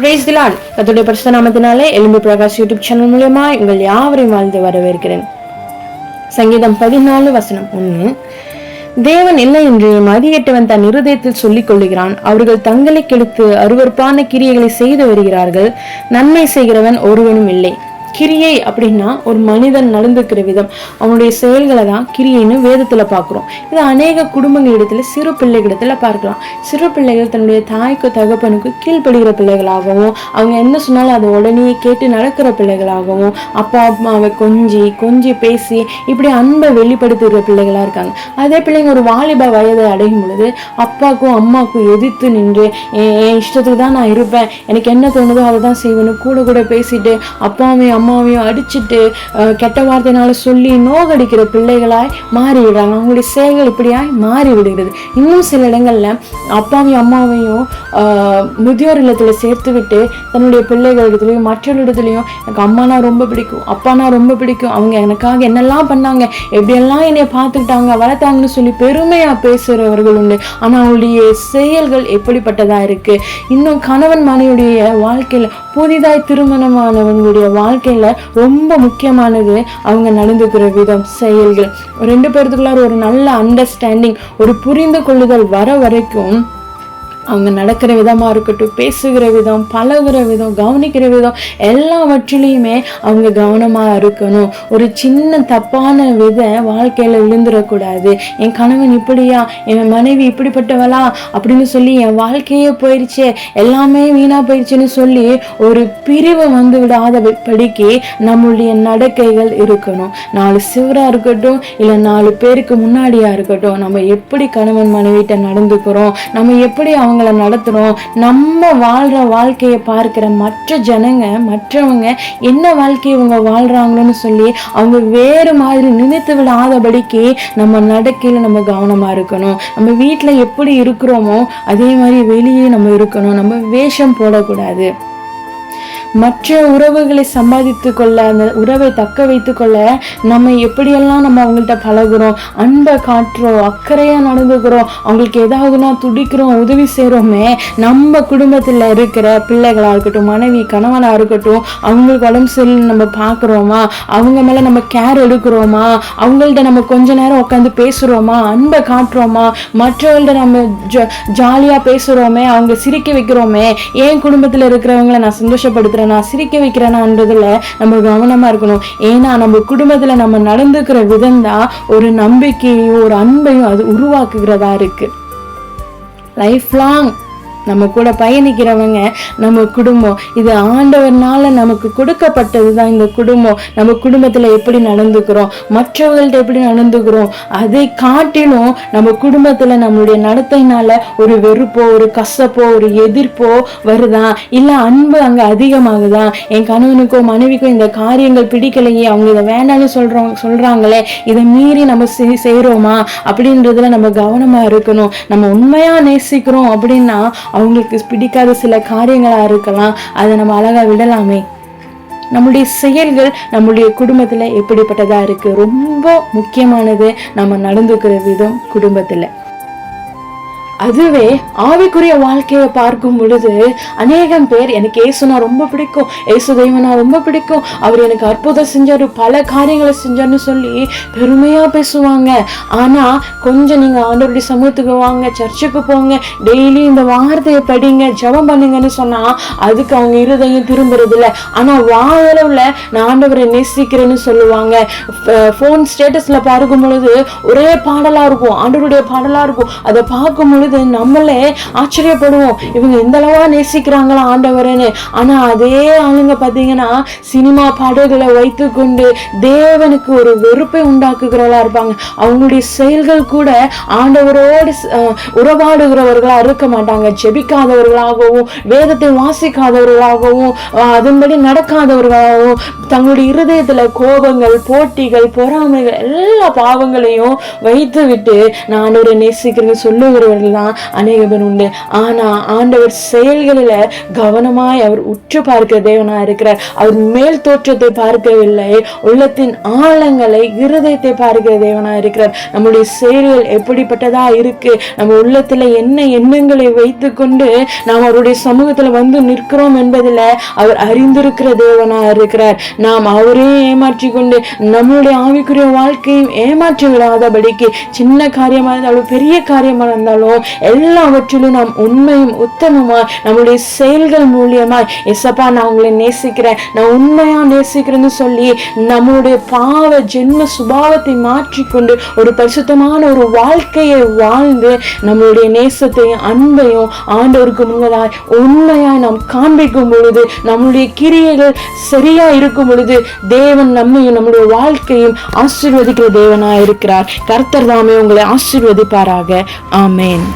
Brace Dhillon கத்துடைய பரிசுத்த நாமத்தினாலே எலும்பு பிரகாஷ் யூடியூப் சேனல் மூலயமா உங்கள் யாவரையும் வாழ்ந்து வரவேற்கிறேன். சங்கீதம் பதினாலு வசனம் ஒன்று. தேவன் இல்லை என்று மதியட்டவன் தன் இருதயத்தில் சொல்லிக் கொள்ளுகிறான். அவர்கள் தங்களை கெடுத்து அருவருப்பான கிரியைகளை செய்து வருகிறார்கள். நன்மை செய்கிறவன் ஒருவனும் இல்லை. கிரியை அப்படின்னா ஒரு மனிதன் நடந்துக்கிற விதம். அவனுடைய செயல்களை தான் கிரியைன்னு வேதத்துல பார்க்குறோம். இது அநேக குடும்பங்களிடத்துல சிறு பிள்ளைகளிடத்துல பார்க்கலாம். சிறு பிள்ளைகள் தன்னுடைய தாய்க்கு தகப்பனுக்கு கீழ்ப்படுகிற பிள்ளைகளாகவும் அவங்க என்ன சொன்னாலும் அதை உடனே கேட்டு நடக்கிற பிள்ளைகளாகவும் அப்பா அம்மாவை கொஞ்சி கொஞ்சி பேசி இப்படி அன்பை வெளிப்படுத்துகிற பிள்ளைகளா இருக்காங்க. அதே பிள்ளைங்க ஒரு வாலிப வயதை அடையும் பொழுது அப்பாக்கும் அம்மாக்கும் எதிர்த்து நின்று என் என் இஷ்டத்துக்கு தான் நான் இருப்பேன். எனக்கு என்ன தோணுதோ அதை தான் செய்வேன்னு கூட கூட பேசிட்டு அப்பாவையும் அம்மாவையும் அடிச்சுட்டு கெட்ட வார்த்தையினால சொல்லி நோகடிக்கிற பிள்ளைகளாய் மாறி விடுறாங்க அவங்களுடைய செயல்கள் இப்படியாய் மாறி விடுகிறது இன்னும் சில இடங்கள்ல அப்பாவையும் அம்மாவையும் ஆஹ், முதியோர் இல்லத்துல சேர்த்து விட்டு தன்னுடைய பிள்ளைகளிடத்துலையும் இடத்துலையும் எனக்கு அம்மானா ரொம்ப பிடிக்கும் அப்பானா ரொம்ப பிடிக்கும் அவங்க எனக்காக என்னெல்லாம் பண்ணாங்க எப்படியெல்லாம் என்னை பார்த்துக்கிட்டாங்க வளர்த்தாங்கன்னு சொல்லி பெருமையாக பேசுறவர்கள் உண்டு. ஆனா அவங்களுடைய செயல்கள் எப்படிப்பட்டதா இருக்கு? இன்னும் கணவன் மனைவியுடைய வாழ்க்கையில புதிதாய் திருமணமானவங்களுடைய வாழ்க்கையில ரொம்ப முக்கியமானது அவங்க நடந்துக்கிற விதம் செயல்கள். ரெண்டு பேர்த்துக்குள்ளார ஒரு நல்ல அண்டர்ஸ்டாண்டிங் ஒரு புரிந்து கொள்ளுதல் வர வரைக்கும் அவங்க நடக்கிற விதமா இருக்கட்டும் பேசுகிற விதம் பழகிற விதம் கவனிக்கிற விதம் எல்லாவற்றிலையுமே அவங்க கவனமா இருக்கணும். ஒரு சின்ன தப்பான விதை வாழ்க்கையில விழுந்துடக்கூடாது. என் கணவன் இப்படியா என் மனைவி இப்படிப்பட்டவளா அப்படின்னு சொல்லி என் வாழ்க்கையே போயிடுச்சு எல்லாமே வீணா போயிடுச்சுன்னு சொல்லி ஒரு பிரிவு வந்து விடாத படிக்கு நம்மளுடைய நடக்கைகள் இருக்கணும். நாலு சிவரா இருக்கட்டும் இல்லை நாலு பேருக்கு முன்னாடியா இருக்கட்டும் நம்ம எப்படி கணவன் மனைவிட்ட நடந்துக்கிறோம் நம்ம எப்படி அவங்க அவங்கள நடத்துறோம் நம்ம வாழ்ற வாழ்க்கையை பார்க்கிற மற்ற ஜனங்க மற்றவங்க என்ன வாழ்க்கையை இவங்க வாழ்றாங்களோன்னு சொல்லி அவங்க வேறு மாதிரி நினைத்து விடாதபடிக்கு நம்ம நடக்கையில நம்ம கவனமா இருக்கணும். நம்ம வீட்டில் எப்படி இருக்கிறோமோ அதே மாதிரி வெளியே நம்ம இருக்கணும். நம்ம வேஷம் போடக்கூடாது. மற்ற உறவுகளை சம்பாதித்து கொள்ள அந்த உறவை தக்க வைத்து கொள்ள நம்ம எப்படியெல்லாம் நம்ம அவங்கள்ட்ட பழகுறோம் அன்பை காட்டுறோம் அக்கறையா நடந்துக்கிறோம் அவங்களுக்கு ஏதாவதுனா துடிக்கிறோம் உதவி செய்கிறோமே நம்ம குடும்பத்தில் இருக்கிற பிள்ளைகளா இருக்கட்டும் மனைவி கணவனா இருக்கட்டும் அவங்களுக்கு உடம்பு சரியில்லை நம்ம பார்க்குறோமா அவங்க மேல நம்ம கேர் எடுக்கிறோமா அவங்கள்ட்ட நம்ம கொஞ்ச நேரம் உட்காந்து பேசுறோமா அன்பை காட்டுறோமா மற்றவங்கள்ட்ட நம்ம ஜ ஜாலியா பேசுறோமே அவங்க சிரிக்க வைக்கிறோமே என் குடும்பத்துல இருக்கிறவங்கள நான் வைக்கிறனா சிரிக்க வைக்கிறனான்றதுல நம்ம கவனமா இருக்கணும். ஏன்னா நம்ம குடும்பத்துல நம்ம நடந்துக்கிற விதம் தான் ஒரு நம்பிக்கையும் ஒரு அன்பையும் அது உருவாக்குகிறதா இருக்கு. லைஃப் லாங் நம்ம கூட பயணிக்கிறவங்க நம்ம குடும்பம். இது ஆண்டவர்னால நமக்கு கொடுக்கப்பட்டது தான் இந்த குடும்பம். நம்ம குடும்பத்தில் எப்படி நடந்துக்கிறோம்? மற்றவர்கள்ட்ட எப்படி நடந்துக்கிறோம்? அதை காட்டிலும் நம்ம குடும்பத்தில் நம்மளுடைய நடத்தைனால ஒரு வெறுப்போ ஒரு கசப்போ ஒரு எதிர்ப்போ வருதா? இல்லை அன்பு அங்கே அதிகமாகுதா? என் கணவனுக்கோ மனைவிக்கோ இந்த காரியங்கள் பிடிக்கலையே அவங்க இதை வேண்டாம்னு சொல்றோம் சொல்றாங்களே இதை மீறி நம்ம செய்கிறோமா அப்படின்றதுல நம்ம கவனமா இருக்கணும். நம்ம உண்மையா நேசிக்கிறோம் அப்படின்னா அவங்களுக்கு பிடிக்காத சில காரியங்களாக இருக்கலாம் அதை நம்ம அழகாக விடலாமே. நம்முடைய செயல்கள் நம்மளுடைய குடும்பத்தில் எப்படிப்பட்டதாக இருக்குது ரொம்ப முக்கியமானது நம்ம நடந்துக்கிற விதம் குடும்பத்தில். அதுவே ஆவிக்குரிய வாழ்க்கையை பார்க்கும் பொழுது அநேகம் பேர் எனக்கு ஏசுனா ரொம்ப பிடிக்கும் ஏசு தெய்வனா ரொம்ப பிடிக்கும். அவர் எனக்கு அற்புதம் செஞ்சாரு பல காரியங்களை செஞ்சாருன்னு சொல்லி பெருமையா பேசுவாங்க. ஆனா கொஞ்சம் நீங்கள் ஆண்டவருடைய சமூகத்துக்கு வாங்க சர்ச்சுக்கு போங்க டெய்லி இந்த வார்த்தையை படிங்க ஜெபம் பண்ணுங்கன்னு சொன்னா அதுக்கு அவங்க இருதயம் திரும்புறது ஆனால் ஆனா நான் ஆண்டவரை நேசிக்கிறேன்னு சொல்லுவாங்க. ஃபோன் ஸ்டேட்டஸ்ல பார்க்கும் பொழுது ஒரே பாடலாக இருக்கும் ஆண்டவருடைய பாடலாக இருக்கும். அதை பார்க்கும் பொழுது நம்மளே ஆச்சரியப்படுவோம். இவங்க எந்த அளவா நேசிக்கிறாங்களா ஆண்டவரேன்னு. ஆனா அதே ஆளுங்க பாத்தீங்கன்னா சினிமா பாடல்களை வைத்துக்கொண்டு தேவனுக்கு ஒரு வெறுப்பை உண்டாக்குகிறவளா இருப்பாங்க. அவங்களுடைய செயல்கள் கூட ஆண்டவரோடு உறவாடுகிறவர்களா இருக்க மாட்டாங்க. ஜெபிக்காதவர்களாகவும் வேதத்தை வாசிக்காதவர்களாகவும் அதன்படி நடக்காதவர்களாகவும் தங்களுடைய இருதயத்துல கோபங்கள் போட்டிகள் பொறாமைகள் எல்லா பாவங்களையும் வைத்து விட்டு நான் ஒரு நேசிக்கிறேன்னு சொல்லுகிறவர்கள் தான் அநேக பேர் உண்டு. ஆனா ஆண்டவர் செயல்களில கவனமாய் அவர் உற்று பார்க்கிற தேவனா இருக்கிறார். அவர் மேல் தோற்றத்தை பார்க்கவில்லை. உள்ளத்தின் ஆழங்களை இருதயத்தை பார்க்கிற தேவனா இருக்கிறார். நம்முடைய செயல்கள் எப்படிப்பட்டதா இருக்கு? நம்ம உள்ளத்துல என்ன எண்ணங்களை வைத்துக்கொண்டு நாம் அவருடைய சமூகத்தில் வந்து நிற்கிறோம் என்பதில் அவர் அறிந்திருக்கிற தேவனாக இருக்கிறார். நாம் அவரே ஏமாற்றி கொண்டு நம்மளுடைய ஆவிக்குரிய வாழ்க்கையும் ஏமாற்றி விடாதபடிக்கு சின்ன காரியமா இருந்தாலும் பெரிய காரியமா இருந்தாலும் எல்லாவற்றிலும் நாம் உண்மையும் உத்தமமாய் நம்முடைய செயல்கள் மூலியமாய். எசப்பா நான் உங்களை நேசிக்கிறேன். நான் உண்மையா நேசிக்கிறேன்னு சொல்லி நம்மளுடைய பாவ ஜென்ம சுபாவத்தை மாற்றிக்கொண்டு ஒரு பரிசுத்தமான ஒரு வாழ்க்கையை வாழ்ந்து நம்மளுடைய நேசத்தையும் அன்பையும் ஆண்டவருக்கு முன்னதாய் உண்மையாய் நாம் காண்பிக்கும் பொழுது நம்முடைய கிரியைகள் சரியா இருக்கும் பொழுது தேவன் நம்மையும் நம்முடைய வாழ்க்கையும் ஆசீர்வதிக்கிற தேவனாய் இருக்கிறார் கர்த்தர் தாமே உங்களை ஆசீர்வதிப்பாராக. ஆமேன்.